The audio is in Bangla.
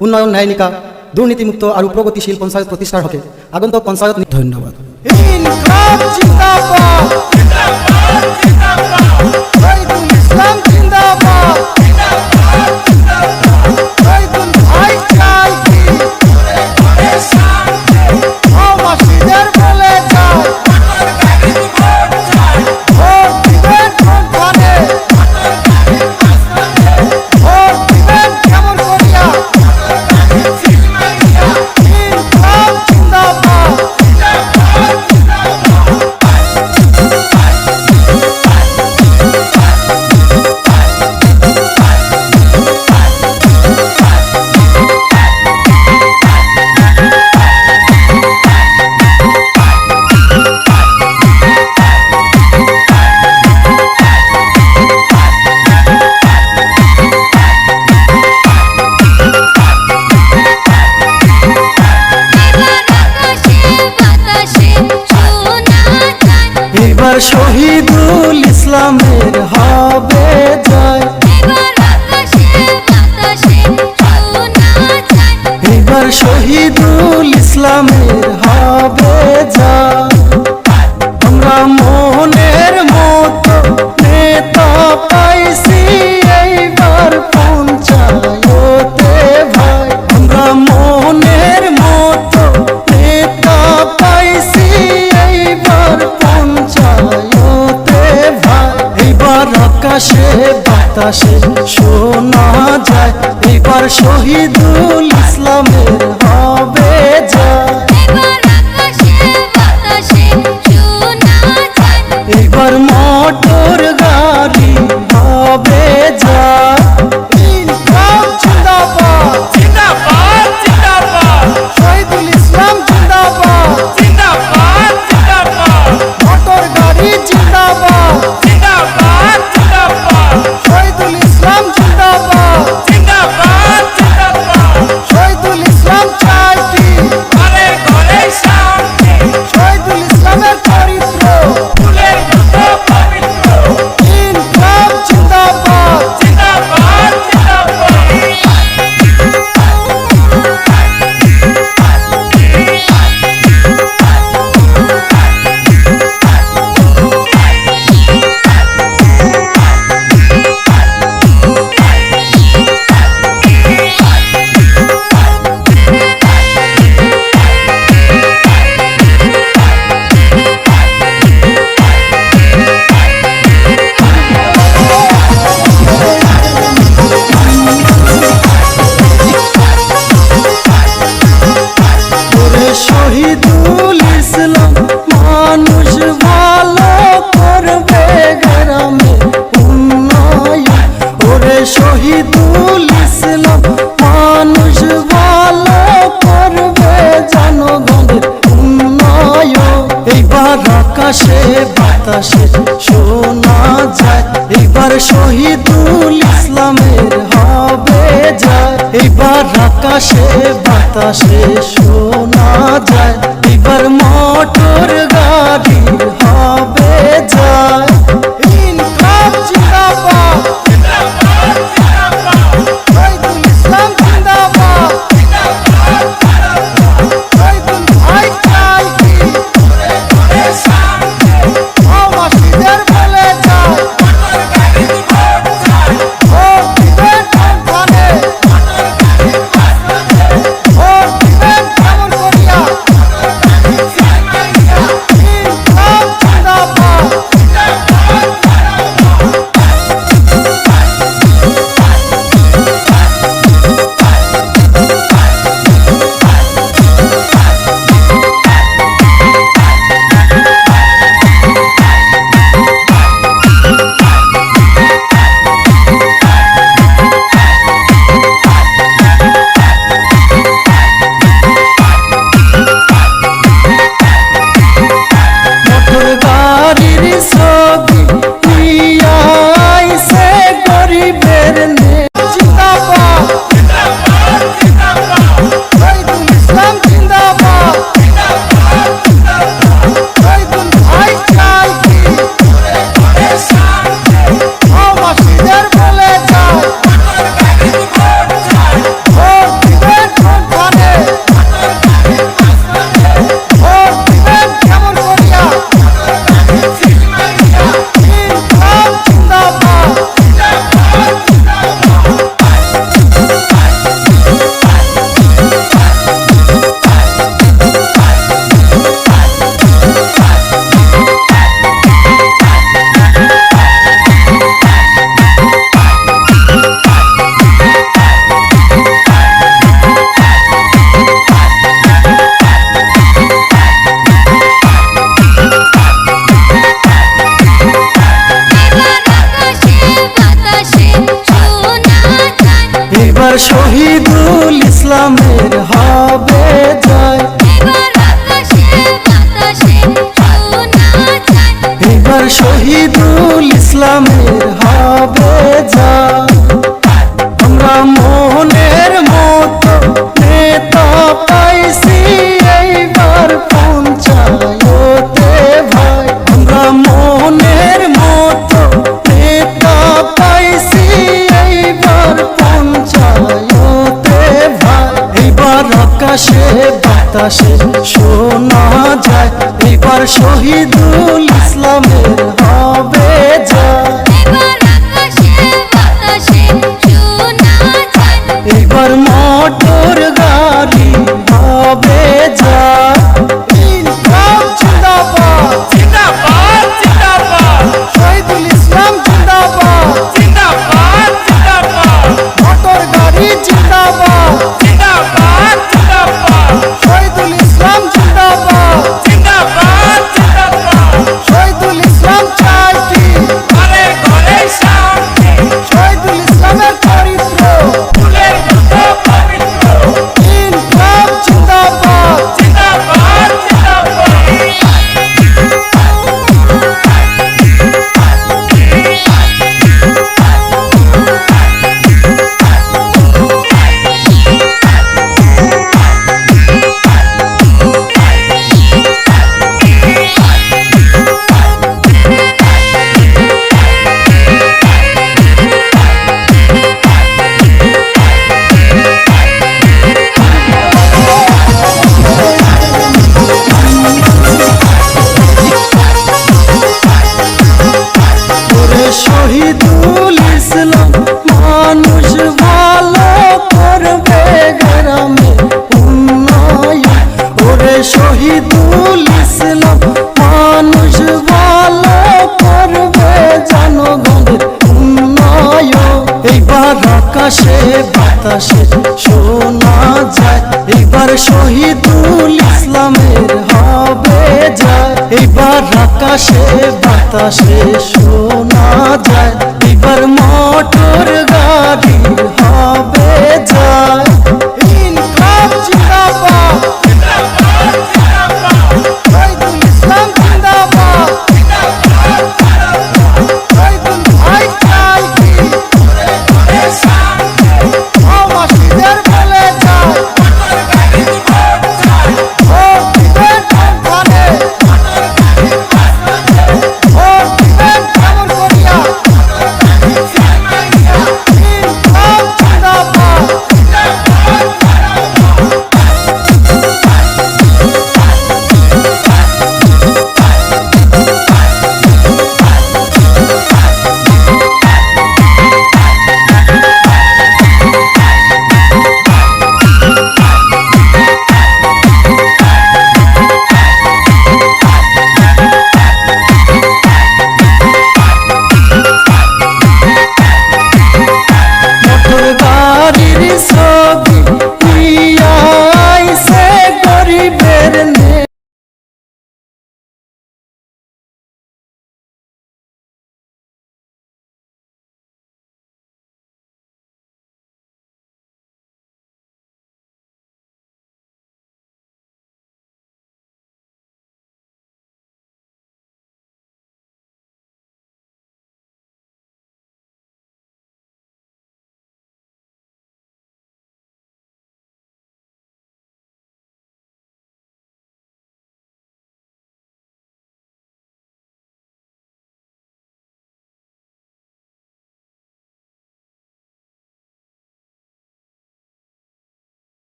উন্নয়ন ন্যায়নিকা দুর্নীতিমুক্ত আর প্রগতিশীল পঞ্চায়েত প্রতিষ্ঠার হতে আগন্তক পঞ্চায়েত ধন্যবাদ। জিন্দাবাদ show. আকাশে বাতাসে শোনা যায়। এবার শহীদুল ইসলামের হবে এবার আকাশে বাতাসে শোনা যায়, এবার শহীদুল ইসলামের হবে যায় এবার আকাশে বাতাসে শোনা যায়, এবার মটর শহীদুল ইসলামের হবে যা। আমরা মনের মতো নেতা পাইছি, এইবার পঞ্চায়তে ভাই। আমরা মনের মতো নেতা পাইছি, এইবার পঞ্চায়তে ভাই। এইবার আকাশে বাতাসে শোনা যায় এবার শহীদ Come আকাশে বাতাসে শোনা যায়। এবার শহীদুল ইসলামের হবে যায় এবার আকাশে বাতাসে শোনা যায়। এবার মটর